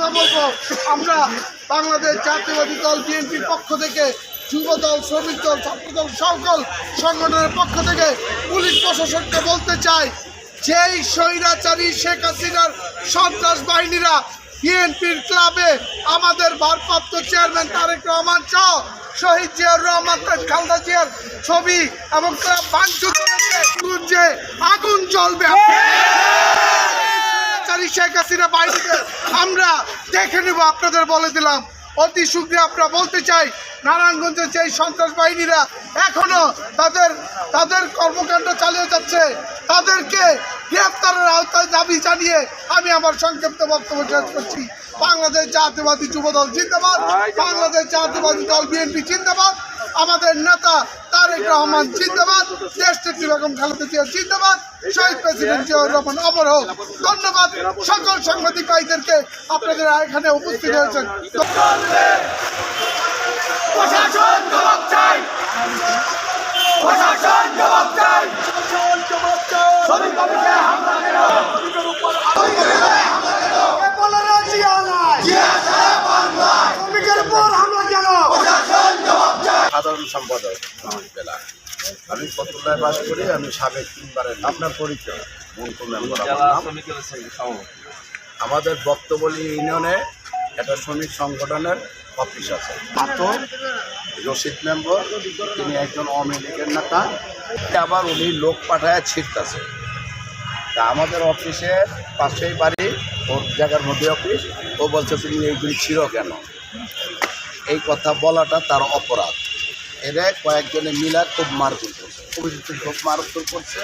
কথা বলব। আমরা বাংলাদেশ জাতীয়বাদী দল, বিএনপির পক্ষ থেকে যুব দল শ্রমিক দল ছাত্র দল সকল সংগঠনের পক্ষ থেকে পুলিশ প্রশাসনকে বলতে চাই, যেই স্বৈরাচারী শেখ হাসিনার সন্ত্রাস বাহিনীরা বিএনপির ক্লাবে আমাদের ভারপ্রাপ্ত চেয়ারম্যান তারেক রহমান সহ শহীদ জিয়াউর রহমান খালদা জিয়ার ছবি এবং ক্লাব ভাঙচুর করেছে আগুন জ্বলবে। শেখ হাসিনা বাহিনীকে আমরা দেখে নেব, আপনাদের বলে দিলাম। অতি শীঘ্রই আমরা বলতে চাই, নারায়ণগঞ্জের যে সন্ত্রাস বাহিনীরা এখনও তাদের তাদের কর্মকাণ্ড চালিয়ে যাচ্ছে, তাদেরকে গ্রেফতারের আওতায় দাবি জানিয়ে আমি আমার সংক্ষিপ্ত বক্তব্য শেষ করছি। বাংলাদেশ জাতীয়বাদী যুবদল জিন্দাবাদ, বাংলাদেশ জাতীয়বাদী দল বিএনপি জিন্দাবাদ, আমাদের নেতা তারেক রহমান জিন্দাবাদ। দেশ নেত্রী বেগম খালেদা জিয়া জিন্দাবাদ। শহীদ প্রেসিডেন্ট জিয়াউর রহমান অমর হোক ধন্যবাদ সকল সাংবাদিক ভাইদেরকে আপনাদের এখানে উপস্থিত হয়েছেন। প্রশাসন জবাব চাই শ্রমিক অফিসে হামলা কেন শ্রমিকের উপর হামলা কেন সাধারণ সম্পাদক জেলা। আমি ফতুল্লায় বাস করি আমি সাবেক তিনবারের আপনার পরিচয় আমাদের বক্তবলী ইউনিয়নে একটা শ্রমিক সংগঠনের অফিস আছে। মাত্র রশিদ মেম্বর তিনি একজন আওয়ামী লীগের নেতা আবার উনি লোক পাঠায় ছিটতেছে তা আমাদের অফিসের পাশেই বাড়ি ওর জায়গার মধ্যে অফিস। ও বলছে তুমি এইগুলি ছিল কেন? এই কথা বলাটা তার অপরাধ। এরা কয়েকজনে মিলা খুব মারপিট করছে। খুব মারপিট করছে।